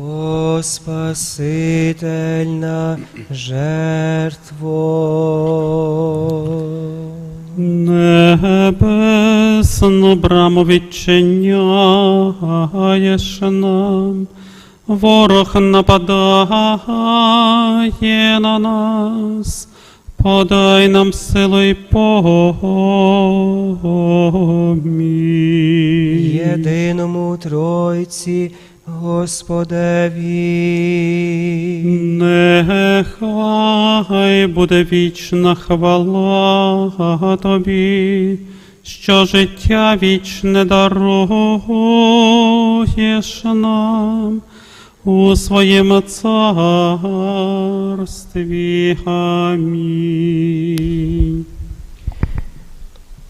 О Спасительна жертво. Небесну браму відчиняєш нам, ворог нападає на нас, подай нам силу і поміч. Єдиному Тройці Господеві. Нехай буде вічна хвала тобі, що життя вічне даруєш нам у своєму царстві. Амінь.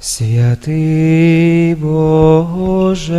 Святий Боже,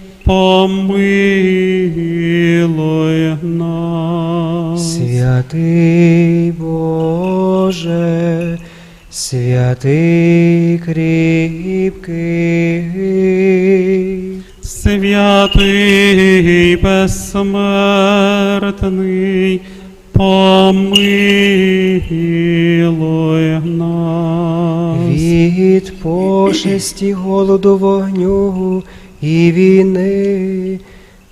помилуй нас. Святий Боже, святий кріпкий, Святий безсмертний, помилуй нас. від пошесті голоду вогню і війни,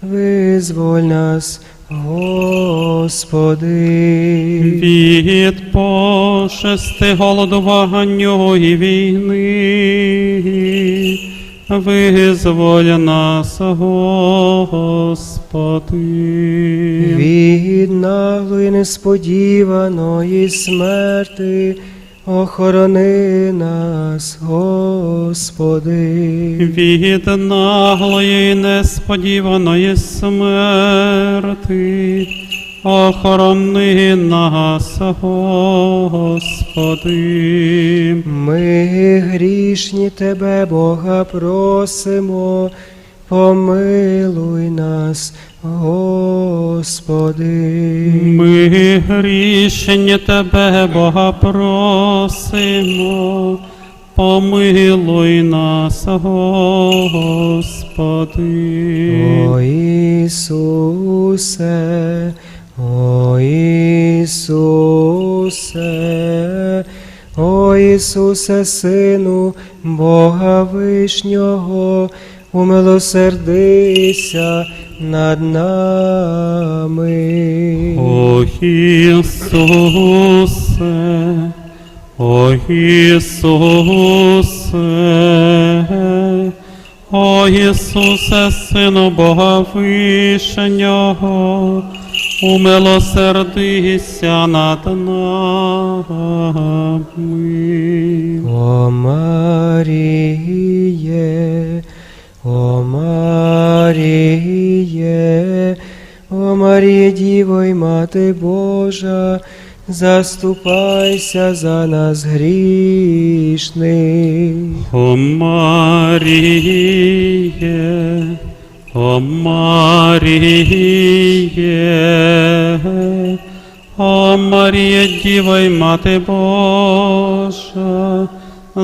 визволь нас, Господи. Від пошести голоду вогню і війни, визволь нас, Господи. Від наглої несподіваної смерти охорони нас, Господи. Від наглої несподіваної смерти, охорони нас, Господи. Ми грішні Тебе, Бога, просимо, помилуй нас, Господи. Ми грішні Тебе, Бога, просимо, помилуй нас, Господи. О Ісусе, о Ісусе, о Ісусе, Сину Бога Вишнього, умилосердися над нами. О Ісусе, о Ісусе, о Ісусе, Сину Бога Вишнього, умилосердися над нами. О Маріє, о Маріє, о Маріє, Діво й Мати Божа, заступайся за нас грішних. О Маріє, о Маріє, о Марія, Діва й Мати Божа,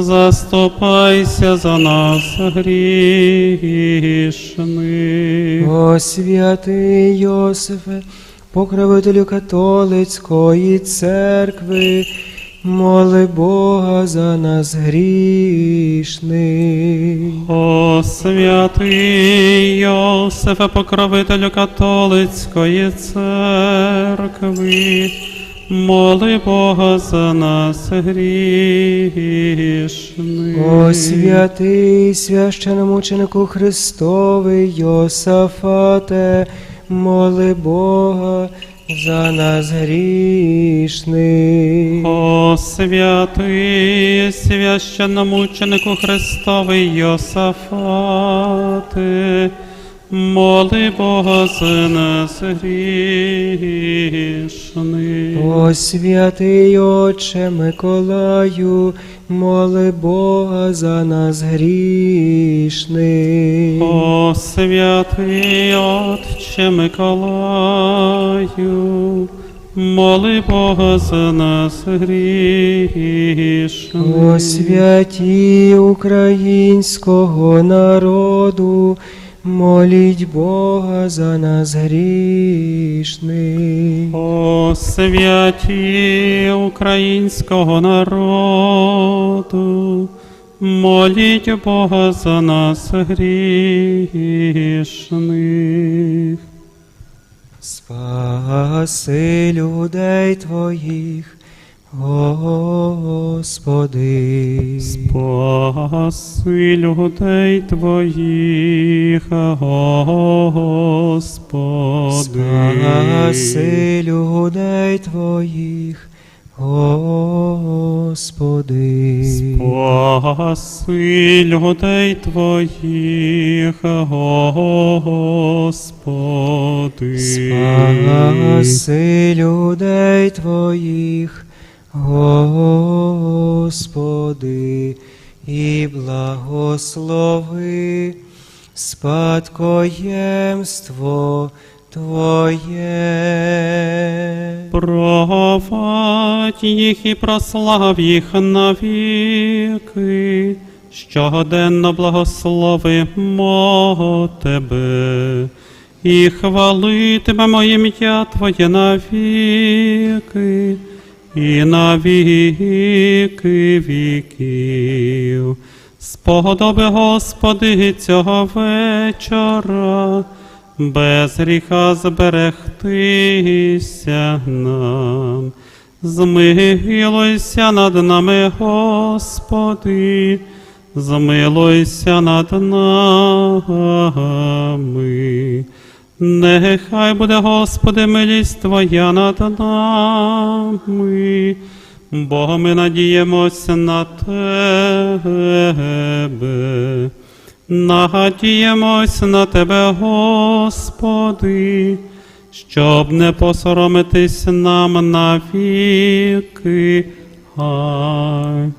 заступайся за нас грішних. О святий Йосифе, покровителю католицької церкви, моли Бога за нас грішних. О святий Йосифе, покровителю католицької церкви, моли Бога за нас грішних. О святий священомученику Христовий Йосафате, моли Бога за нас грішних. О святий священномученику Христовий Йосафати, моли Бога за нас грішних. О святий Отче Миколаю, моли Бога за нас грішних. О святий Отче Миколаю, моли Бога за нас грішних. О святі українського народу, моліть Бога за нас грішних. О святі українського народу, моліть Бога за нас грішних. Спаси людей Твоїх, Господи. Спаси людей твоїх, Господи. Спаси людей Твоїх, Господи. Спаси людей твоїх, Господи. Спаси людей Твоїх, Господи, і благослови спадкоємство Твоє. Провадь їх і прослав їх навіки, щогоденно благословимо Тебе, і хвалитимемо ім'я Твоє навіки, і на віки віків. Сподоби, Господи, цього вечора, без гріха зберегтися нам. Змилуйся над нами, Господи, змилуйся над нами. Нехай буде, Господи, милість Твоя над нами, бо ми надіємося на Тебе. Надіємось на Тебе, Господи, щоб не посоромитись нам навіки. Амінь.